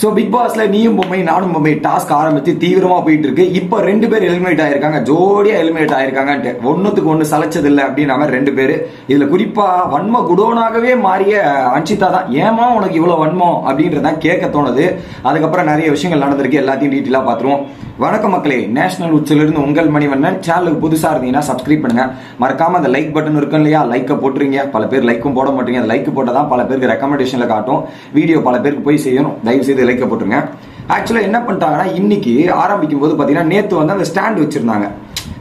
So big பாஸ்ல நீயும் பொம்மை நானும் பொம்மை டாஸ்க் ஆரம்பித்து தீவிரமா போயிட்டு இருக்கு இப்போ ரெண்டு பேர் எலிமினேட் ஆயிருக்காங்க ஜோடியா எலிமினேட் ஆயிருக்காங்கன்ட்டு. ஒன்னுத்துக்கு ஒன்று சலைச்சது இல்லை அப்படின்ற ரெண்டு பேர். இதுல குறிப்பா வன்ம குடோனாகவே மாறிய அன்ஷிதா தான். ஏமா உனக்கு இவ்வளவு வன்மம் அப்படின்றதான் கேட்க தோணுது. அதுக்கப்புறம் நிறைய விஷயங்கள் நடந்திருக்கு எல்லாத்தையும் டீட்டெயிலா பார்த்துருவோம். வணக்கம் மக்களே நேஷனல் உச்சிலிருந்து உங்கள் மணிவண்ணன். சேனலுக்கு புதுசா இருந்தீங்கன்னா சப்ஸ்கிரைப் பண்ணுங்க. மறக்காம அந்த லைக் பட்டன் இருக்கும் இல்லையா? லைக்கை போட்டுருங்க. பல பேர் லைக்கும் போட மாட்டீங்க. அந்த லைக் போட்டால் தான் பல பேருக்கு ரெக்கமெண்டேஷன்ல காட்டும். வீடியோ பல பேருக்கு போய் செய்யணும் தயவு செய்து லைக்கை போட்டுருங்க ஆக்சுவலாக என்ன பண்ணிட்டாங்கன்னா இன்னைக்கு ஆரம்பிக்கும் போது பார்த்தீங்கன்னா நேற்று வந்து அந்த ஸ்டாண்ட் வச்சிருந்தாங்க.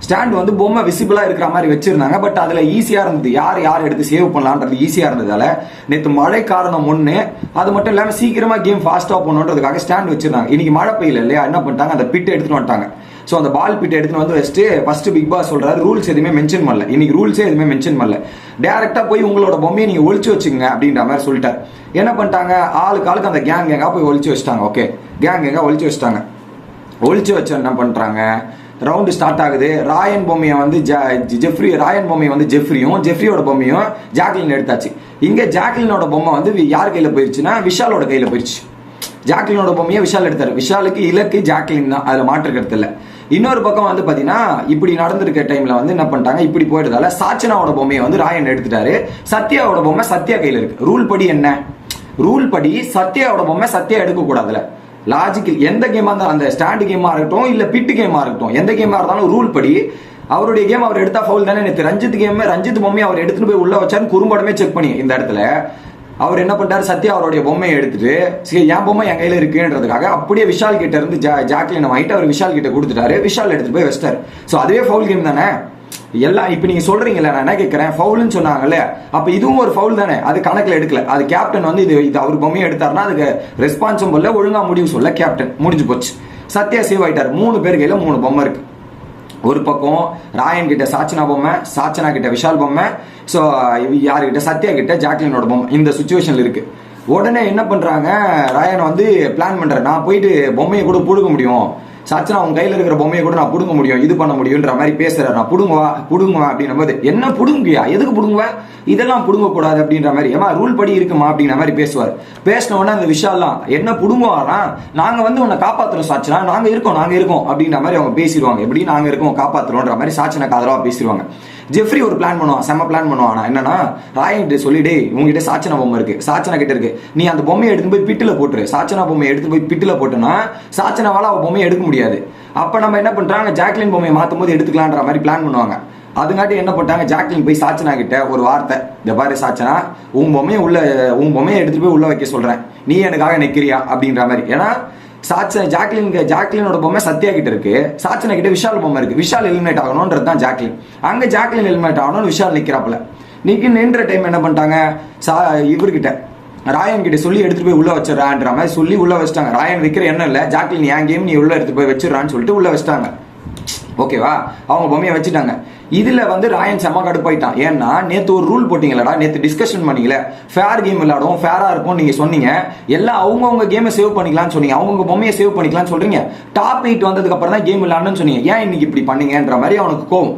ஸ்டாண்ட் வந்து பொம்மை விசிபிளாக இருக்கிற மாதிரி வச்சிருந்தாங்க பட் அதில் ஈஸியாக இருந்தது. யார் யார் எடுத்து சேவ் பண்ணலான்றது ஈஸியாக இருந்ததால் நேற்று மழை காரணம் ஒன்று அது மட்டும் இல்லாமல் சீக்கிரமாக கேம் ஃபாஸ்ட்டாக போகணுன்றதுக்காக ஸ்டாண்ட் வச்சிருந்தாங்க. இன்றைக்கி மழை பெய்யல இல்லையா? என்ன பண்ணிட்டாங்க? அந்த பிட் எடுத்துகிட்டு வந்துட்டாங்க. ஸோ அந்த பால் பிட் எடுத்துகிட்டு வந்து வச்சுட்டு ஃபஸ்ட்டு பிக் பாஸ் சொல்கிறாரு ரூல்ஸ் எதுவுமே மென்ஷன் பண்ணல. இன்னைக்கு ரூல்ஸே எதுவுமே மென்ஷன் பண்ணல. டேரெக்டாக போய் உங்களோட பொம்மையை நீங்கள் ஒழிச்சு வச்சுங்க அப்படின்ற மாதிரி சொல்லிட்டார். என்ன பண்ணிட்டாங்க? ஆளுக்கு ஆளுக்கு அந்த கேங் கேங்காக போய் ஒழிச்சு வச்சுட்டாங்க. ஓகே கேங் கேங்காக ஒழிச்சு வச்சுட்டாங்க. ஒழிச்சு வச்சு என்ன பண்ணுறாங்க ரவுண்டு ஸ்டார்ட் ஆகுது. ராயன் பொம்மையை வந்து ஜ- ஜெஃப்ரி ராயன் பொம்மையை வந்து ஜெஃப்ரியும் ஜெஃப்ரியோட பொம்மையும் ஜாக்லின் எடுத்தாச்சு. இங்கே ஜாக்லினோட பொம்மை வந்து யார் கையில் போயிருச்சுன்னா விஷாலோட கையில் போயிருச்சு. ஜாக்லினோட பொம்மையை விஷால் எடுத்தார். விஷாலுக்கு இலக்கு ஜாக்லின் தான். அதில் மாற்று கருத்து இன்னொரு பக்கம் வந்து பார்த்தீங்கன்னா இப்படி நடந்திருக்க டைமில் வந்து என்ன பண்ணிட்டாங்க? இப்படி போயிட்டதால சாச்சனாவோட பொம்மையை வந்து ராயன் எடுத்துட்டாரு. சத்யாவோட பொம்மை சத்யா கையில் இருக்கு. ரூல் படி என்ன? ரூல் படி சத்யாவோட பொம்மை சத்யா எடுக்கக்கூடாதுல லாஜிக்கல் எந்த கேமாக இருந்தாலும் அந்த ஸ்டாண்டு கேமா இருக்கட்டும் இல்ல பிட்டு கேமா இருக்கட்டும் எந்த கேமா இருந்தாலும் ரூல் படி அவருடைய கேம் அவர் எடுத்தா ஃபவுல் தானே? நேற்று ரஞ்சித் கேம் ரஞ்சித் பொம்மையை அவர் எடுத்துட்டு போய் உள்ள வச்சாரு குறும்படமே செக் பண்ணி இந்த இடத்துல. அவர் என்ன பண்ணிட்டாரு? சத்யா அவருடைய பொம்மையை எடுத்துட்டு சரி என் பொம்மை என் கையில இருக்குன்றதுக்காக அப்படியே விஷால் கிட்ட இருந்து ஜா ஜாக்லினை வாங்கிட்டு அவர் விஷால் கிட்ட கொடுத்துட்டாரு. விஷால் எடுத்துட்டு போய் வச்சிட்டாரு. ஸோ அதுவே ஃபவுல் கேம் தானே? எல்லாம் இப்ப நீங்க சொல்கிறீங்களே நான் என்ன கேட்குறேன் ஃபவுல்னு சொன்னாங்கல்ல அப்ப இதுவும் ஒரு ஃபவுல் தானே? அது கணக்குல எடுக்கல. அது கேப்டன் வந்து இது இது அவர் பொம்மையை எடுத்தாருன்னா அதுக்கு ரெஸ்பான்சிபிள் ஒழுங்கா முடிவு சொல்ல கேப்டன் முடிஞ்சு போச்சு. சத்யா சேவ் ஆயிட்டார். மூணு பேர் கையில மூணு பொம்மை இருக்கு. ஒரு பக்கம் ராயன் கிட்ட சாச்சனா பொம்மை சாச்சனா கிட்ட விஷால் பொம்மை ஸோ யாருக்கிட்ட சத்யா கிட்ட ஜாக்லினோட பொம்மை. இந்த சுச்சுவேஷன்ல இருக்கு. உடனே என்ன பண்றாங்க? ராயன் வந்து பிளான் பண்ணுறேன் நான் போயிட்டு பொம்மையை கூட புழுக முடியும். சச்சினா அவங்க கையில இருக்கிற பொம்மையை கூட நான் புடுங்க முடியும் இது பண்ண முடியும்ன்ற மாதிரி பேசுறாரு. நான் புடுங்குவா புடுங்குவா அப்படின்னும் போது என்ன புடுங்குவியா? எதுக்கு புடுங்குவ? இதெல்லாம் புடுங்க கூடாது அப்படின்ற மாதிரி ஏமா ரூல் படி இருக்குமா அப்படின்ற மாதிரி பேசுவார். பேசின உடனே அந்த விஷயம்லாம் என்ன புடுங்குவாரா? நாங்க வந்து உன்னை காப்பாத்துறோம் சாச்சனா நாங்க இருக்கோம் நாங்க இருக்கோம் அப்படின்ற மாதிரி அவங்க பேசிடுவாங்க. எப்படி நாங்க இருக்கோம் காப்பாத்துறோன்ற மாதிரி சாச்சனை காதலா பேசிடுவாங்க. ஜெஃப்ரி ஒரு பிளான் பண்ணுவான் செம்ம பிளான் பண்ணுவான். என்னன்னா ராயன்ட்டு சொல்லிடே உங்ககிட்ட சாச்சனா பொம்மை இருக்கு சாச்சனா கிட்ட இருக்கு. நீ அந்த பொம்மையை எடுத்து போய் பிட்டுல போட்டுரு. சாச்சனா பொம்மையை எடுத்து போய் பிட்டுல போட்டோன்னா சாச்சனாவால அவ பொம்மையை எடுக்க முடியாது. அப்ப நம்ம என்ன பண்றாங்க ஜாக்லின் பொம்மையை மாத்தும் போது எடுத்துக்கலான்ற மாதிரி பிளான் பண்ணுவாங்க. அதுங்காட்டி என்ன பண்ணிட்டாங்க ஜாக்லின் போய் சாச்சனா கிட்ட ஒரு வார்த்தை இந்த பாரு சாச்சனா உன் பொம்மையை உள்ள உன் பொம்மையை எடுத்துட்டு போய் உள்ள வைக்க சொல்றேன். நீ எனக்காக நிக்கிறியா? அப்படின்ற மாதிரி. ஏன்னா சாச்சன ஜாக்லின் ஜாக்லினோட பொம்மை சத்யா கிட்ட இருக்கு. சாச்சனா கிட்ட விஷால் பொம்மை இருக்கு. விஷால் எலிமினேட் ஆகணும்ன்றது தான் ஜாக்லின். அங்க ஜாக்லின் எலிமினேட் ஆகணும்னு விஷால் நிக்கிறாப்புல. நிக்கி நின்ற டைம் என்ன பண்ணிட்டாங்க? சா இவர்கிட்ட. ராயன் கிட்ட சொல்லி எடுத்துட்டு போய் உள்ள வச்சிடறான்ற மாதிரி சொல்லி உள்ள வச்சிட்டாங்க. ராயன் விக்கிற எண்ணம் இல்ல. ஜாக்லின் என் கேம் நீ உள்ள எடுத்து போய் வச்சிடறான்னு சொல்லிட்டு உள்ள வச்சிட்டாங்க. ஓகேவா? அவங்க பொம்மையை வச்சுட்டாங்க. இதுல வந்து ராயன் செம்ம கடுப்பாயிட்டான் ஏன்னா நேத்து ஒரு ரூல் போட்டீங்களடா நேத்து டிஸ்கஷன் பண்ணீங்களே. ஃபேர் கேம் விளையாடும் ஃபேரா இருக்கும் நீங்க சொன்னீங்க. எல்லாம் அவங்கவுங்க கேமை சேவ் பண்ணிக்கலாம்னு சொன்னீங்க. அவங்கவுங்க பொம்மையை சேவ் பண்ணிக்கலாம்னு சொல்றீங்க. டாப் எயிட் வந்ததுக்கு அப்புறம் தான் கேம் விளையாடணும்னு சொன்னீங்க. ஏன் இன்னைக்கு இப்படி பண்ணீங்கன்ற மாதிரி அவனுக்கு கோவம்.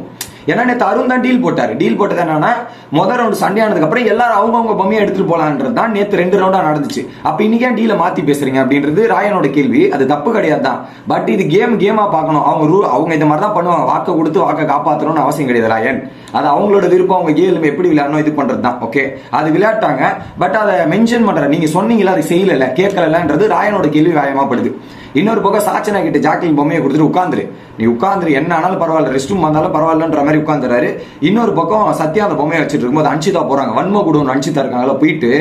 ஏன்னா நேற்று அருண் தான் டீல் போட்டார். டீல் போட்டது என்னன்னா முதல் ரவுண்டு சண்டே ஆனதுக்கு அப்புறம் எல்லாரும் அவங்கவுங்க பொம்மையை எடுத்துட்டு போலான்றது தான் நேற்று ரெண்டு ரவுண்டா நடந்துச்சு. அப்போ இன்னைக்கு ஏன் டீலை மாற்றி பேசுறீங்க அப்படின்றது ராயனோட கேள்வி. அது தப்பு கிடையாது தான். பட் இது கேம் கேமா பார்க்கணும். அவங்க ரூ அவங்க இந்த மாதிரி தான் பண்ணுவாங்க. வாக்க கொடுத்து வாக்க காப்பாற்றணும்னு அவசியம் கிடையாது ராயன். அது அவங்களோட விருப்பம் அவங்க கேம் எப்படி விளையாடணும் இது பண்றது தான் ஓகே அது விளையாட்டாங்க பட் அதை மென்ஷன் பண்ற நீங்க சொன்னீங்களா அது செய்யல கேட்கலன்றது ராயனோட கேள்வி வாயமாப்படுது இன்னொரு பக்கம் சாச்சனா கிட்ட ஜாக்லின் பொம்மையை கொடுத்துட்டு உட்காந்துரு. நீ உட்காந்துரு என்ன ஆனாலும் பரவாயில்ல ரெஸ்ட் ரூம் வந்தாலும் பரவாயில்லன்ற மாதிரி உட்காந்துறாரு. இன்னொரு பக்கம் சத்யா அந்த பொம்மையை வச்சுட்டு இருக்கும்போது அன்சிதா போறாங்க. வன்ம குடும்பம் அன்சிதா இருக்காங்களா போயிட்டு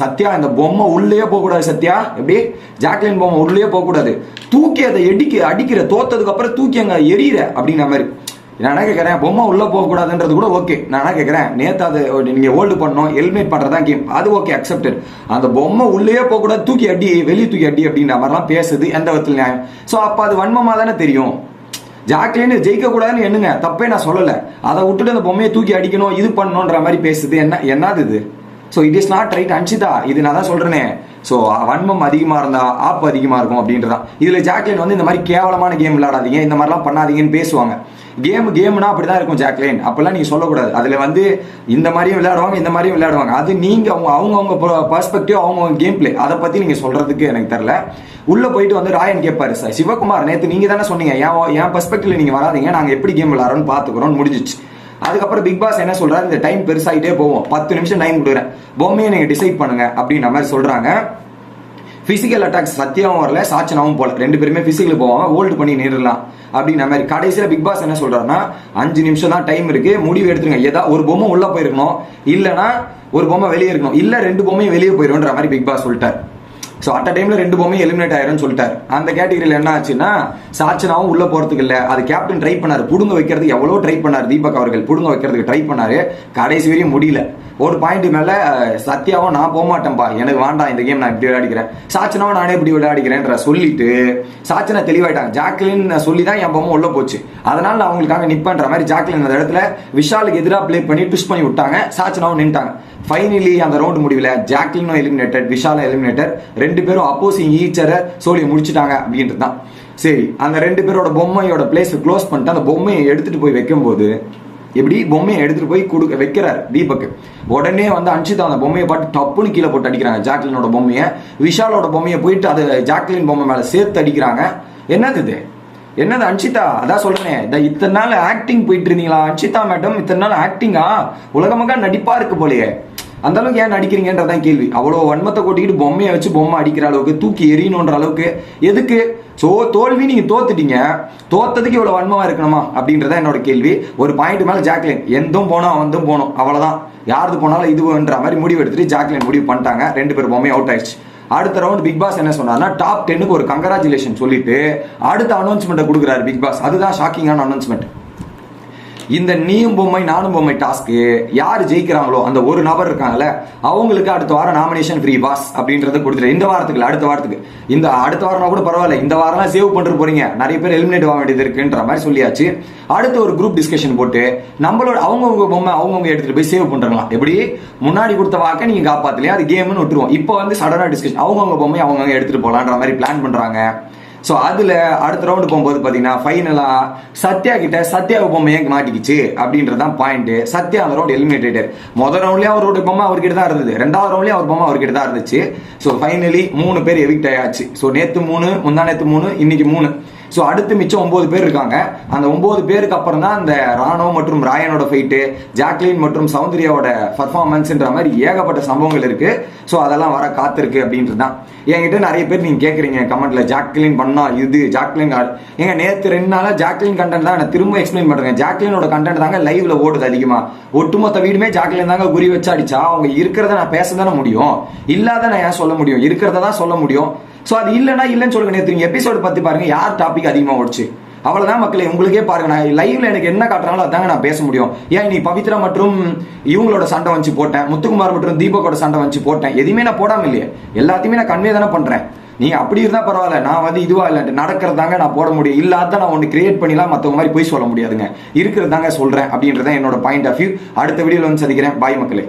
சத்யா இந்த பொம்மை உள்ளே போகக்கூடாது சத்யா எப்படி? ஜாக்லின் பொம்மை உள்ளே போகக்கூடாது. தூக்கி அதை எடிக்க அடிக்கிற தோத்ததுக்கு அப்புறம் தூக்கி அங்க எரியிற அப்படின்ற மாதிரி. நான் என்ன கேட்கறேன் பொம்மை உள்ள போகக்கூடாதுன்றது கூட ஓகே நான் என்ன கேட்கறேன் நேத்து அது நீங்க ஹோல்டு பண்ணணும் ஹெல்மெட் பண்றதா கேம் அது ஓகே அக்செப்டட் அந்த பொம்மை உள்ளே போக கூடாது தூக்கி அடி வெளியே தூக்கி அடி அப்படின்ற மாதிரிலாம் பேசுது எந்த விதத்தில் நியாயம்? ஸோ அப்ப அது வன்மமா தானே தெரியும்? ஜாக்லின் ஜெயிக்க கூடாதுன்னு என்னங்க தப்பே நான் சொல்லல. அதை விட்டுட்டு அந்த பொம்மையை தூக்கி அடிக்கணும் இது பண்ணணுன்ற மாதிரி பேசுது. என்ன என்னது இது? So it is not right Anshitha இது நான் தான் சொல்றேனே. ஸோ வன்மம் அதிகமாக இருந்தா ஆப்பு அதிகமாக இருக்கும் அப்படின்றதான் இதில் ஜாக்லின் வந்து இந்த மாதிரி கேவலமான கேம் விளையாடாதீங்க இந்த மாதிரிலாம் பண்ணாதீங்கன்னு பேசுவாங்க. கேம் கேம்னா அப்படிதான் இருக்கும் ஜாக்லின் அப்பெல்லாம் நீங்க சொல்லக்கூடாது. அதுல வந்து இந்த மாதிரியும் விளையாடுவாங்க இந்த மாதிரியும் விளையாடுவாங்க. அது நீங்க அவங்க அவங்க அவங்க பர்ஸ்பெக்டிவ் அவங்க கேம் பிளே அதை பத்தி நீங்க சொல்றதுக்கு எனக்கு தெரியல. உள்ள போயிட்டு வந்து ராயன் கேட்பாரு சார் சிவகுமார் நேற்று நீங்க தானே சொன்னீங்க. என் என் பர்ஸ்பெக்டிவ்ல நீங்க வராதீங்க. நாங்க எப்படி கேம் விளாட்றோன்னு பாத்துக்கிறோம் முடிஞ்சிச்சு. அதுக்கப்புறம் பிக் பாஸ் என்ன சொல்றாரு? இந்த டைம் பெருசாயிட்டே போவோம் பத்து நிமிஷம் டைம் கொடுக்குறேன். பொம்மையை நீங்க டிசைட் பண்ணுங்க அப்படின்ற மாதிரி சொல்றாங்க. பிசிக்கல் அட்டாக்ஸ் சத்தியாவும் வரல சாச்சனாவும் போல. ரெண்டு பேருமே பிசிக்கல் போவாங்க ஹோல்டு பண்ணி நேரிடலாம் அப்படின்ற மாதிரி கடைசியில் பிக் பாஸ் என்ன சொல்றாருன்னா அஞ்சு நிமிஷம் தான் டைம் இருக்கு முடிவு எடுத்துருங்க. ஏதா ஒரு பொம்மை உள்ள போயிருக்கணும் இல்லைன்னா ஒரு பொம்மை வெளியே இருக்கணும் இல்ல ரெண்டு பொம்மையும் வெளியே போயிருன்ற மாதிரி பிக் பாஸ் சொல்லிட்டார். ஸோ அட் டைம்ல ரெண்டு பொம்மையும் எலிமினேட் ஆயிரும்னு சொல்லிட்டாரு. அந்த கேட்டகரியில் என்ன ஆச்சுன்னா சாச்சனாவும் உள்ள போறதுக்கு இல்ல. அது கேப்டன் ட்ரை பண்ணாரு. புடுங்க வைக்கிறதுக்கு எவ்வளோ ட்ரை பண்ணாரு. தீபக் அவர்கள் புடுங்க வைக்கிறதுக்கு ட்ரை பண்ணாரு. கடைசி வரையும் முடியல. ஒரு பாயிண்ட் மேல சத்யாவும் நான் போக மாட்டேன்பா எனக்கு வேண்டாம் இந்த கேம் நான் இப்படி விளையாடிக்கிறேன். சாச்சனாவும் நானே இப்படி விளையாடிக்கிறேன்ற சொல்லிட்டு சாச்சனா தெளிவாயிட்டாங்க. ஜாக்லின் சொல்லி தான் என் பொம்மை உள்ள போச்சு. அதனால நான் அவங்களுக்காக நிப்பன்ற மாதிரி ஜாக்லின் அந்த இடத்துல விஷாலுக்கு எதிராக ப்ளே பண்ணி ட்விஸ்ட் பண்ணி விட்டாங்க. சாச்சனாவும் நின்ட்டாங்க ஃபைனலி அந்த ரவுண்ட் முடிவில் ஜாக்லினும் எலிமினேட்டட் விஷாலும் எலிமினேட்டர் ரெண்டு பேரும் அப்போசிங் ஈச்சரை சோழியை முடிச்சுட்டாங்க அப்படின்றது தான் சரி அந்த ரெண்டு பேரோட பொம்மையோட பிளேஸ் க்ளோஸ் பண்ணிட்டு அந்த பொம்மையை எடுத்துட்டு போய் வைக்கும்போது எப்படி பொம்மையை எடுத்துட்டு போய் கொடுக்க வைக்கிறார் தீபக் உடனே வந்து அன்ஷிதா அந்த பொம்மையை பார்த்து டப்புன்னு கீழே போட்டு அடிக்கிறாங்க. ஜாக்லினோட பொம்மையை விஷாலோட பொம்மையை போயிட்டு அது ஜாக்லின் பொம்மை மேல சேர்த்து அடிக்கிறாங்க. என்னது இது? என்னது அன்ஷிதா? அதான் சொல்றேன். இந்த இத்தனை நாள் ஆக்டிங் போயிட்டு இருந்தீங்களா? அன்ஷிதா மேடம் இத்தனை நாள் ஆக்டிங்கா உலகமாக நடிப்பா இருக்கு போலயே. அந்த அளவுக்கு ஏன் நடிக்கிறீங்கன்றதான் கேள்வி. அவ்வளோ வன்மத்தை கொட்டிக்கிட்டு பொம்மையை வச்சு பொம்மை அடிக்கிற அளவுக்கு தூக்கி எறியணுன்ற அளவுக்கு எதுக்கு? ஸோ தோல்வி நீங்க தோத்துட்டீங்க. தோத்ததுக்கு இவ்வளவு வன்மமா இருக்கணுமா? அப்படின்றத என்னோட கேள்வி. ஒரு பாயிண்ட் மேல ஜாக்லின் எந்தும் போனோம் வந்தும் போனோம். அவ்வளவுதான். யாருது போனாலும் இதுன்ற மாதிரி முடிவு எடுத்துட்டு ஜாக்லின் முடிவு பண்ணிட்டாங்க. ரெண்டு பேரும் பொம்மை அவுட் ஆயிடுச்சு. அடுத்த ரவுண்ட் பிக் பாஸ் என்ன சொன்னார்னா டாப் டென்னுக்கு ஒரு கங்கராச்சுலேஷன் சொல்லிட்டு அடுத்த அனௌன்ஸ்மெண்ட்டை கொடுக்குறாரு பிக் பாஸ். அதுதான் ஷாக்கிங்கான அனௌன்ஸ்மெண்ட் இந்த நீயும் பொம்மை நானும் பொம்மை டாஸ்க்கு யார் ஜெயிக்கிறாங்களோ அந்த ஒரு நபர் இருக்காங்கல்ல அவங்களுக்கு அடுத்த வாரம் நாமினேஷன் ஃப்ரீ பாஸ் அப்படின்றத கொடுத்துரு இந்த வாரத்துக்கு அடுத்த வாரத்துக்கு. இந்த அடுத்த வாரம்னா கூட பரவாயில்ல இந்த வாரம்லாம் சேவ் பண்ணிட்டு போறீங்க. நிறைய பேர் எலிமினேட் ஆக வேண்டியது இருக்குன்ற மாதிரி சொல்லியாச்சு. அடுத்த ஒரு குரூப் டிஸ்கஷன் போட்டு நம்மளோட அவங்கவுங்க பொம்மை அவங்கவுங்க எடுத்துட்டு போய் சேவ் பண்றாங்களாம் எப்படி? முன்னாடி கொடுத்த வாக்கை நீங்க காப்பாத்தலையா? அது கேம்னு விட்டுருவோம். இப்போ வந்து சடனா டிஸ்கஷன் அவங்கவுங்க பொம்மை அவங்கவுங்க எடுத்துட்டு போலான்ற மாதிரி பிளான் பண்றாங்க. ஸோ அதில் அடுத்த ரவுண்டு போகும்போது பார்த்தீங்கன்னா ஃபைனலாக சத்யா கிட்ட சத்யா பொம்மை ஏன் மாட்டிக்கிச்சு? அப்படின்றது தான் பாயிண்ட் சத்யா அந்த ரவுண்ட் எலிமினேட்டட் முதல் ரவுண்ட்லேயே அவரோட பொம்மை அவர்கிட்ட தான் இருந்தது. ரெண்டாவது ரவுண்ட்லேயும் அவர் பொம்மை அவர்கிட்ட தான் இருந்துச்சு. ஸோ ஃபைனலி மூணு பேர் எவிக்ட் ஆயாச்சு. ஸோ நேற்று மூணு முந்தா நேற்று மூணு இன்னைக்கு மூணு. ஸோ அடுத்து மிச்சம் ஒம்பது பேர் இருக்காங்க. அந்த ஒம்பது பேருக்கு அப்புறம் தான் அந்த ராணோ மற்றும் ராயனோட ஃபைட்டு ஜாக்லின் மற்றும் சௌந்தர்யாவோட பர்ஃபார்மன்ஸ்ன்ற மாதிரி ஏகப்பட்ட சம்பவங்கள் இருக்கு. ஸோ அதெல்லாம் வர காத்திருக்கு அப்படின்றது தான். என்கிட்ட நிறைய பேர் நீங்க கேட்குறீங்க கமெண்ட்ல ஜாக்லின் பண்ணா இது ஜாக்லின் ஆடு. ஏங்க நேற்று ரெண்டு நாளா ஜாக்லின் கண்டென்ட் தான் நான் திரும்ப எக்ஸ்பிளைன் பண்றேன் ஜாக்லினோட கண்டென்ட் தாங்க லைவ்ல ஓடுது அதிகமா. ஒட்டுமொத்த வீடுமே ஜாக்லின் தாங்க குறி வச்சு அடிச்சா அவங்க இருக்கிறத நான் பேச தானே முடியும்? இல்லாத நான் ஏன் சொல்ல முடியும்? இருக்கிறத தான் சொல்ல முடியும். ஸோ அது இல்லைன்னா இல்லைன்னு சொல்லுங்க நேற்று எபிசோடு பற்றி பாருங்க யார் டாபிக் அதிகமாக ஓடிச்சு? அவ்வளோதான் மக்களே உங்களுக்கே பாருங்க நான் லைவ்ல எனக்கு என்ன காட்டுறாங்களோ அதாங்க நான் பேச முடியும். ஏன் நீ பவித்ரா மற்றும் இவங்களோட சண்டை வச்சு போட்டேன் முத்துக்குமார் மற்றும் தீபக்கோட சண்டை வச்சு போட்டேன் எதுவுமே நான் போடாம இல்லையே. எல்லாத்தையுமே நான் கன்வே தானே பண்றேன். நீ அப்படி இருந்தா பரவாயில்ல நான் வந்து இதுவா இல்லை நடக்கிறதாங்க நான் போட முடியும். இல்லாத நான் ஒன்று கிரியேட் பண்ணிலாம் மற்றவங்க மாதிரி போய் சொல்ல முடியாதுங்க. இருக்கிறதாங்க சொல்றேன் அப்படின்றத என்னோட பாயிண்ட் ஆஃப் வியூ அடுத்த வீடியோல வந்து சந்திக்கிறேன். பாய் மக்களே.